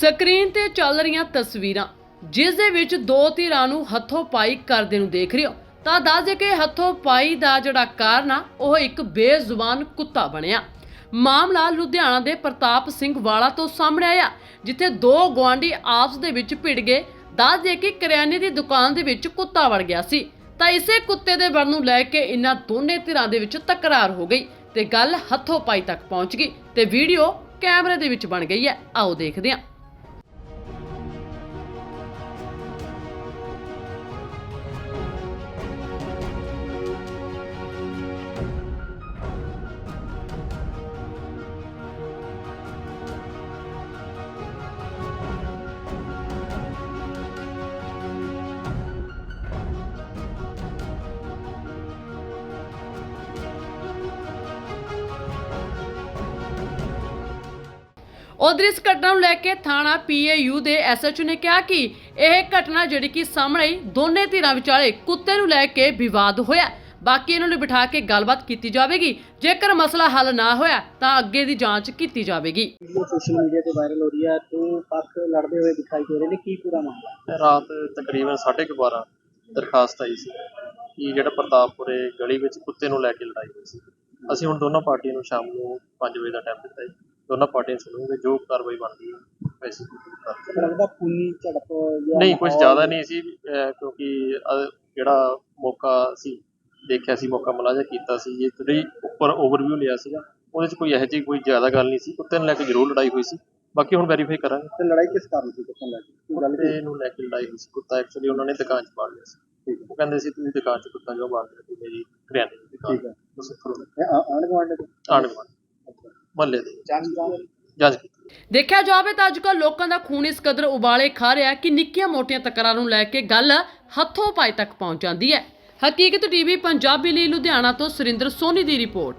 Screen ਤੇ ਚੱਲ ਰਹੀਆਂ ਤਸਵੀਰਾਂ, ਜਿਸ ਦੇ ਵਿੱਚ ਦੋ ਧਿਰਾਂ ਨੂੰ ਹੱਥੋਂ ਪਾਈ ਕਰਦੇ ਨੂੰ ਦੇਖ ਰਹੇ ਹੋ। ਤਾਂ ਦੱਸ ਦੇ ਕਿ ਹੱਥੋਂ ਪਾਈ ਦਾ ਜਿਹੜਾ ਕਾਰਨ ਆ, ਉਹ ਇੱਕ ਬੇਜ਼ੁਬਾਨ ਕੁੱਤਾ ਬਣਿਆ। ਮਾਮਲਾ ਲੁਧਿਆਣਾ ਦੇ ਪ੍ਰਤਾਪ ਸਿੰਘ ਵਾਲਾ ਤੋਂ ਸਾਹਮਣੇ ਆਇਆ, ਜਿੱਥੇ ਦੋ ਗੁਆਂਢੀ ਆਪਸ ਦੇ ਵਿੱਚ ਭਿੜ ਗਏ। ਦੱਸ ਦੇ ਕਿ ਕਰਿਆਨੇ ਦੀ ਦੁਕਾਨ ਦੇ ਵਿੱਚ ਕੁੱਤਾ ਵੜ ਗਿਆ ਸੀ। ਤਾਂ ਇਸੇ ਕੁੱਤੇ ਦੇ ਵੜ ਨੂੰ ਲੈ ਕੇ ਇਹਨਾਂ ਦੋਨੇ ਧਿਰਾਂ ਦੇ ਵਿੱਚ ਤਕਰਾਰ ਹੋ ਗਈ ਤੇ ਗੱਲ ਹੱਥੋਂ ਪਾਈ ਤੱਕ ਪਹੁੰਚ ਗਈ ਤੇ ਵੀਡੀਓ ਕੈਮਰੇ ਦੇ ਵਿੱਚ ਬਣ ਗਈ ਹੈ। ਆਓ ਦੇਖਦੇ ਹਾਂ। ਉਧਰ ਇਸ ਘਟਨਾ ਨੂੰ ਲੈ ਕੇ ਥਾਣਾ ਪੀਏਯੂ ਦੇ ਐਸਐਚਓ ਨੇ ਕਿਹਾ ਕਿ ਇਹ ਘਟਨਾ ਜਿਹੜੀ ਕਿ ਸਾਹਮਣੇ ਆਈ, ਦੋਨੇ ਧਿਰਾਂ ਵਿਚਾਲੇ ਕੁੱਤੇ ਨੂੰ ਲੈ ਕੇ ਵਿਵਾਦ ਹੋਇਆ। ਬਾਕੀ ਇਹਨਾਂ ਨੂੰ ਬਿਠਾ ਕੇ ਗੱਲਬਾਤ ਕੀਤੀ ਜਾਵੇਗੀ। ਜੇਕਰ ਮਸਲਾ ਹੱਲ ਨਾ ਹੋਇਆ ਤਾਂ ਅੱਗੇ ਦੀ ਜਾਂਚ ਕੀਤੀ ਜਾਵੇਗੀ। ਵੀਡੀਓ ਸੋਸ਼ਲ ਮੀਡੀਆ ਤੇ ਵਾਇਰਲ ਹੋ ਰਹੀ ਹੈ ਦੋ ਪੱਖ ਲੜਦੇ ਹੋਏ ਦਿਖਾਈ ਦੇ ਰਹੇ ਨੇ। ਕੀ ਪੂਰਾ ਮਾਮਲਾ? ਹੈ? ਰਾਤ ਤਕਰੀਬਨ 12:30 ਦਰਖਾਸਤ ਆਈ ਸੀ ਕਿ ਜਿਹੜਾ ਪ੍ਰਤਾਪਪੁਰੇ ਗਲੀ ਵਿੱਚ ਕੁੱਤੇ ਨੂੰ ਲੈ ਕੇ ਲੜਾਈ ਹੋਈ ਸੀ। ਅਸੀਂ ਹੁਣ ਦੋਨੋਂ ਪਾਰਟੀਆਂ ਨੂੰ ਸ਼ਾਮ ਨੂੰ 5 ਵਜੇ ਦਾ ਟਾਈਮ ਦਿੱਤਾ ਹੈ ਦੋਨੋਂ ਪਾਰਟੀਆਂ ਸੁਣੂਗੇ ਜੋ ਕਾਰਵਾਈ ਬਣਦੀ ਹੈ ਵੈਸੇ ਕਰਦੇ ਲੱਗਦਾ ਖੂਨੀ ਝੜਪ ਜਾਂ ਨਹੀਂ ਕੁਝ ਜ਼ਿਆਦਾ ਨਹੀਂ ਸੀ ਅਹ ਕਿਉਂਕਿ ਅਹ ਜਿਹੜਾ ਮੌਕਾ ਸੀ ਦੇਖਿਆ ਸੀ ਮੌਕਾ ਮੁਲਾਜ਼ਾ ਕੀਤਾ ਸੀ ਜੇ ਥੋੜੀ ਉੱਪਰ ਓਵਰਵਿਊ ਲਿਆ ਸੀਗਾ ਉਹਦੇ 'ਚ ਕੋਈ ਇਹੋ ਜਿਹੀ ਕੋਈ ਜ਼ਿਆਦਾ ਗੱਲ ਨਹੀਂ ਸੀ ਕੁੱਤੇ ਨੂੰ ਲੈ ਕੇ ਜ਼ਰੂਰ ਲੜਾਈ ਹੋਈ ਸੀ ਬਾਕੀ ਹੁਣ ਵੈਰੀਫਾਈ ਕਰਾਂਗੇ। ਤੇ ਲੜਾਈ ਕਿਸ ਕਾਰਨ ਸੀ ਕਿੱਥੋਂ ਲੱਗੀ ਕੀ? ਗੱਲ ਕੁੱਤੇ ਨੂੰ ਲੈ ਕੇ ਲੜਾਈ ਹੋਈ ਸੀ ਕੁੱਤਾ ਐਕਚੁਅਲੀ ਉਹਨਾਂ ਨੇ ਦੁਕਾਨ 'ਚ ਪਾੜ ਲਿਆ ਸੀ। ਉਹ ਕਹਿੰਦੇ ਸੀ ਤੁਸੀਂ ਦੁਕਾਨ 'ਚ ਕੁੱਤਾ ਕਿਉਂ ਪਾੜ ਲਿਆ ਤੇ ਮੇਰੀ ਕਰਿਆਨੇ ਦੀ ਦੁਕਾਨ ਠੀਕ ਹੈ। ਉਸ ਤੋਂ ਇਹ ਆ- ਆਂਢ ਗੁਆਂਢ ਦੇ? ਆਣ ਮਹੱਲੇ ਦੇ ਕੀਤੀ ਦੇਖਿਆ ਜਾਵੇ ਤਾਂ ਅੱਜਕੱਲ ਲੋਕਾਂ ਦਾ ਖੂਨ ਇਸ ਕਦਰ ਉਬਾਲੇ ਖਾ ਰਿਹਾ ਕਿ ਨਿੱਕੀਆਂ ਮੋਟੀਆਂ ਤਕਰਾਰਾਂ ਨੂੰ ਲੈ ਕੇ ਗੱਲ ਹੱਥੋਂ ਪਾਈ ਤੱਕ ਪਹੁੰਚ ਜਾਂਦੀ ਹੈ। ਹਕੀਕਤ ਟੀਵੀ ਪੰਜਾਬੀ ਲਈ ਲੁਧਿਆਣਾ ਤੋਂ ਸੁਰਿੰਦਰ ਸੋਨੀ ਦੀ ਰਿਪੋਰਟ।